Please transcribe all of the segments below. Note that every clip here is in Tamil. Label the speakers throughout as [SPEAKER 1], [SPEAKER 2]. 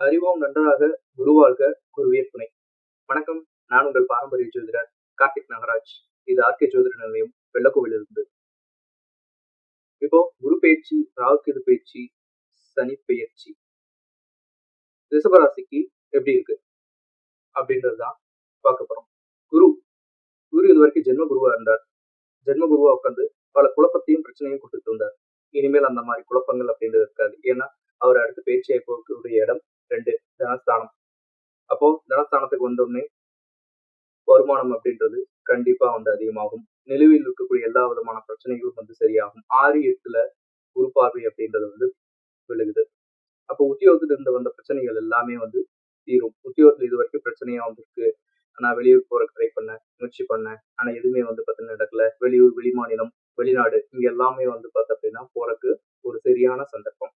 [SPEAKER 1] அறிவோம் நன்றாக குருவாழ்க குருவியர் துணை. வணக்கம். நான் உங்கள் பாரம்பரிய ஜோதிடர் கார்த்திக் நாகராஜ். இது ஆர்கே ஜோதிட நிலையம் வெள்ளக்கோவிலிருந்து. இப்போ குரு பயிற்சி ராகுகேது பயிற்சி சனி பயிற்சி ரிஷபராசிக்கு எப்படி இருக்கு? அப்படின்றது தான் பார்க்க போறோம். குரு குரு இது வரைக்கும் ஜென்ம குருவா இருந்தார். ஜென்ம குருவா உட்காந்து பல குழப்பத்தையும் பிரச்சனையும் கொடுத்துட்டு வந்தார். இனிமேல் அந்த மாதிரி குழப்பங்கள் அப்படின்றது இருக்காது. ஏன்னா அவர் அடுத்து பேச்சியாய் போகக்கூடிய இடம் ரெண்டு தனஸ்தானம் அப்போ தனஸ்தானத்துக்கு வந்தோடனே வருமானம் அப்படின்றது கண்டிப்பா வந்து அதிகமாகும். நிலுவையில் இருக்கக்கூடிய எல்லா விதமான பிரச்சனைகளும் வந்து சரியாகும். ஆறு எட்டுல குரு பார்வை அப்படின்றது வந்து விழுகுது. அப்போ உத்தியோகத்துல இருந்து வந்த பிரச்சனைகள் எல்லாமே வந்து தீரும். உத்தியோகத்துல இது வரைக்கும் பிரச்சனையா வந்திருக்கு. நான் வெளியூர் போற ட்ரை பண்ணேன் முயற்சி பண்ணேன் ஆனா எதுவுமே வந்து பார்த்தீங்கன்னா நடக்கல. வெளியூர் வெளிமாநிலம் வெளிநாடு இங்க எல்லாமே வந்து பார்த்த அப்படின்னா போறக்கு ஒரு சரியான சந்தர்ப்பம்.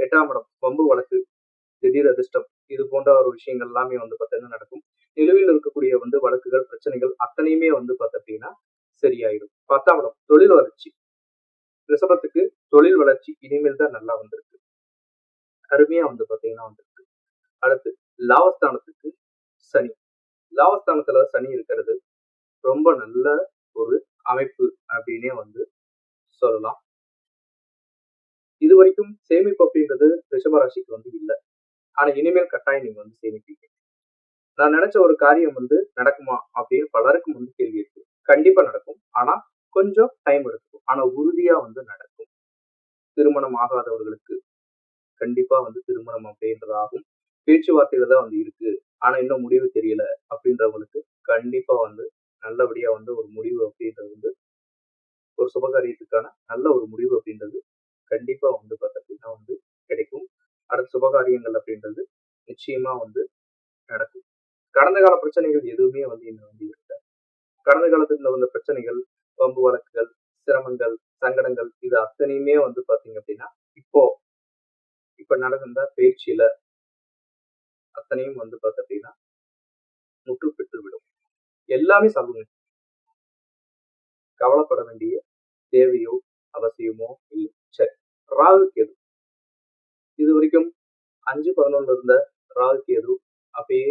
[SPEAKER 1] எட்டாம் இடம் பம்பு வழக்கு திடீர் அதிர்ஷ்டம் இது போன்ற ஒரு விஷயங்கள் எல்லாமே வந்து பார்த்தீங்கன்னா நடக்கும். நிலுவையில் இருக்கக்கூடிய வந்து வழக்குகள் பிரச்சனைகள் அத்தனையுமே வந்து பார்த்த அப்படின்னா சரியாயிடும். பத்தாம் இடம் தொழில் வளர்ச்சி. ரிசபத்துக்கு தொழில் வளர்ச்சி இனிமேல் தான் நல்லா வந்திருக்கு. அருமையா வந்து பார்த்தீங்கன்னா வந்திருக்கு. அடுத்து லாபஸ்தானத்துக்கு சனி. லாபஸ்தானத்துல சனி இருக்கிறது. ரொம்ப நல்ல ஒரு அமைப்பு அப்படின்னே வந்து சொல்லலாம். இது வரைக்கும் சேமிப்பு அப்படின்றது ரிஷபராசிக்கு வந்து இல்லை. ஆனா இனிமேல் கட்டாயம் நீங்க வந்து சேமிப்பீங்க. நான் நினைச்ச ஒரு காரியம் வந்து நடக்குமா அப்படின்னு பலருக்கும் வந்து கேள்வி இருக்கு. கண்டிப்பா நடக்கும். ஆனா கொஞ்சம் டைம் எடுக்கும். ஆனா உறுதியா வந்து நடக்கும். திருமணம் ஆகாதவர்களுக்கு கண்டிப்பா வந்து திருமணம் அப்படின்றதாகும். பேச்சுவார்த்தையில தான் வந்து இருக்கு. ஆனா இன்னும் முடிவு தெரியல அப்படின்றவங்களுக்கு கண்டிப்பா வந்து நல்லபடியா வந்து ஒரு முடிவு அப்படின்றது வந்து ஒரு சுபகாரியத்துக்கான நல்ல ஒரு முடிவு அப்படின்றது கண்டிப்பா வந்து பார்த்தீங்கன்னா வந்து கிடைக்கும். அடுத்த சுபகாரியங்கள் அப்படின்றது நிச்சயமா வந்து நடக்கும். கடந்த கால பிரச்சனைகள் எதுவுமே வந்து இன்னும் வந்து இருக்க கடந்த காலத்துல வந்த பிரச்சனைகள் வம்பு வழக்குகள் சிரமங்கள் சங்கடங்கள் இது அத்தனையுமே வந்து பாத்தீங்க அப்படின்னா இப்போ இப்ப நடந்த பயிற்சியில அத்தனையும் வந்து பார்த்த அப்படின்னா முற்று பெற்றுவிடும். எல்லாமே சொல்லுங்க கவலைப்பட வேண்டிய தேவையோ அவசியமோ இல்லை. ராகு கேது. இது வரைக்கும் அஞ்சு பதினொன்று இருந்த ராகு கேது அப்படியே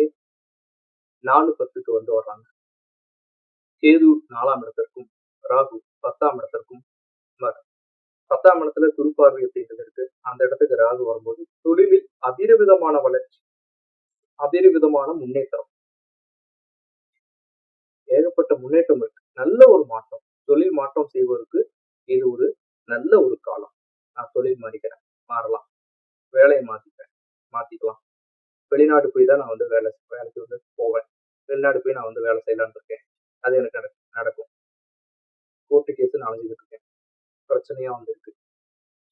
[SPEAKER 1] நாலு பத்துக்கு வந்து வர்றாங்க. கேது நாலாம் இடத்திற்கும் ராகு பத்தாம் இடத்திற்கும் வர பத்தாம் இடத்துல குருப்பார்வை அப்படிங்கிறது இருக்கு. அந்த இடத்துக்கு ராகு வரும்போது தொழிலில் அதிரவிதமான வளர்ச்சி அதிரவிதமான முன்னேற்றம். ஏகப்பட்ட முன்னேற்றம் இருக்கு. நல்ல ஒரு மாற்றம் தொழில் மாற்றம் செய்வதற்கு இது ஒரு நல்ல ஒரு காலம். நான் தொழில் மாறிக்கிறேன். மாறலாம். வேலையை மாற்றிப்பேன் மாற்றிக்கலாம் வெளிநாடு போய் தான் நான் வந்து வேலை வேலைக்கு வந்து போவேன். வெளிநாடு போய் நான் வந்து வேலை செய்யலான்னு இருக்கேன். அது எனக்கு நடக்கும். கோர்ட்டு கேஸ் நான் அலைஞ்சிக்கிட்டு இருக்கேன். பிரச்சனையாக வந்துருக்கு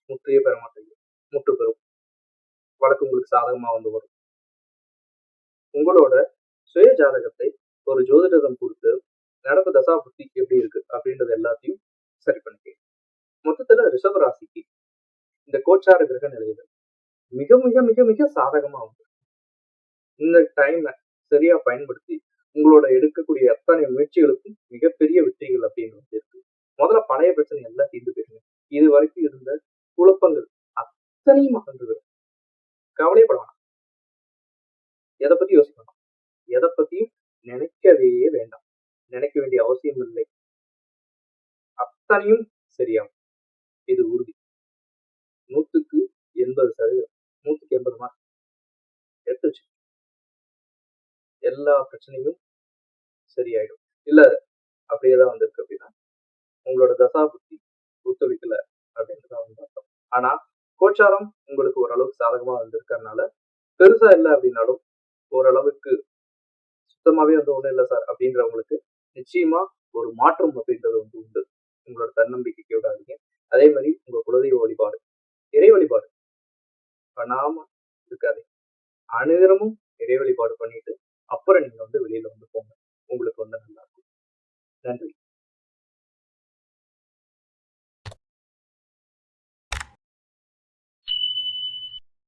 [SPEAKER 1] முற்றிய பெற மாட்டேங்குது முற்று பெறும் வழக்கு உங்களுக்கு சாதகமாக வந்து வரும். உங்களோட சுய ஜாதகத்தை ஒரு ஜோதிடரம் கொடுத்து நடப்பு தசா புத்தி எப்படி இருக்கு? அப்படின்றது எல்லாத்தையும் சரி பண்ணிக்க மொத்தத்தில் ரிஷப ராசிக்கு இந்த கோச்சார கிரக நிலையில மிக மிக மிக மிக சாதகமா வந்து இந்த டைமை சரியா பயன்படுத்தி உங்களோட எடுக்கக்கூடிய அத்தனை முயற்சிகளுக்கும் மிகப்பெரிய வெற்றிகள் அப்படின்றது இருக்கு. முதல்ல பழைய பிரச்சனை எல்லாம் தீர்ந்து போயிருங்க இது வரைக்கும் இருந்த குழப்பங்கள் அத்தனையும் அகன்று கவலைப்பட வேணாம் எதை பத்தி யோசிக்கணும்? எதை பத்தியும் நினைக்கவே வேண்டாம். நினைக்க வேண்டிய அவசியம் இல்லை. அத்தனையும் சரியாகும். இது உறுதி. நூற்றுக்கு எண்பது சதவீதம். நூற்றுக்கு எண்பது மார்க் எடுத்து வச்சு. எல்லா பிரச்சனையும் சரியாயிடும். இல்லை அப்படியே தான் வந்திருக்கு அப்படின்னா உங்களோட தசா புத்தி ஒத்துழைக்கல அப்படின்றதான் வந்து அர்த்தம். ஆனா கோச்சாரம் உங்களுக்கு ஓரளவுக்கு சாதகமா வந்திருக்கறனால பெருசா இல்லை அப்படின்னாலும் ஓரளவுக்கு சுத்தமாவே வந்து ஒண்ணும் இல்லை சார் அப்படின்றவங்களுக்கு நிச்சயமா ஒரு மாற்றம் அப்படின்றது வந்து உண்டு. உங்களோட தன்னம்பிக்கைக்கு விடாதீங்க அதே மாதிரி உங்க குலதெய்வ வழிபாடு. பண்ணாம இருக்காது. அனுதினமும் இறை வழிபாடு பண்ணிட்டு அப்புறம் நீங்க வந்து வெளியில வந்து போங்க. உங்களுக்கு வந்து நல்லா இருக்கும். நன்றி.